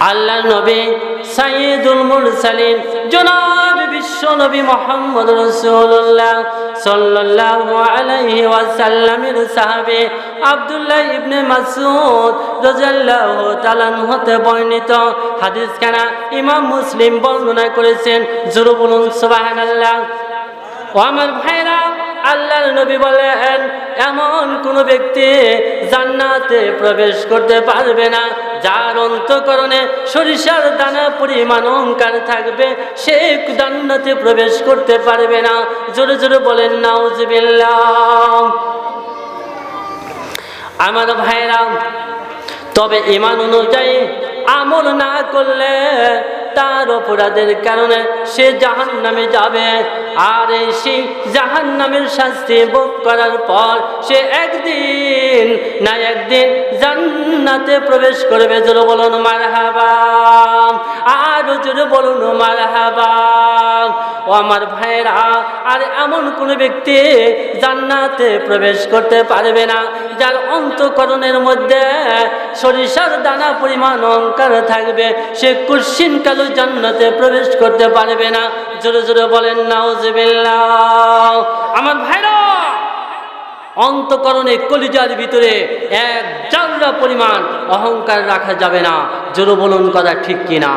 আল্লাহ নবী সাইয়্যিদুল মুরসালিন, জনাব বিশ্ব নবী মোহাম্মদ রসুল্লাহ সাল্লাল্লাহু আলাইহি ওয়াসাল্লামের সাহাবে আব্দুল্লাহ ইবনে মাসউদ রাদিয়াল্লাহু তাআলা হতে বর্ণিত হাদিস খানা ইমাম মুসলিম বর্ণনা করেছেন, জোরে বলুন সুবহানাল্লাহ। ও আমার ভাইরা, আল্লাহর নবী বলেন, এমন কোন ব্যক্তি জান্নাতে প্রবেশ করতে পারবে না। যার অন্তকরণে সরিষার দানা পরিমাণ অহংকার থাকবে, সে জান্নাতে প্রবেশ করতে পারবে না। জোরে জোরে বলেন, নাউজবিল্লাহ। আমার ভাইরা তবে ইমান অনুযায়ী আমল না করলে তার অপরাধের কারণে সে জাহান নামে যাবে। আর সেই জাহান নামের শাস্তি ভোগ করার পর সে একদিন না একদিন জান্নাতে প্রবেশ করবে। জোরে বলুন মার আর জোরে বলুন মার ও আমার ভাইরা আর এমন কোন ব্যক্তি জান্নাতে প্রবেশ করতে পারবে না, যার অন্তকরণের মধ্যে সরিষার দানা পরিমাণ অহংকার থাকবে, সে কুশ্চিন কালো জান্নাতে প্রবেশ করতে পারবে না। জোরে জোরে বলেন নাও আমার ভাইরা, অন্তকরণে কলিজার ভিতরে এক জানরা পরিমাণ অহংকার রাখা যাবে না। জোরে বলুন কথা ঠিক কিনা?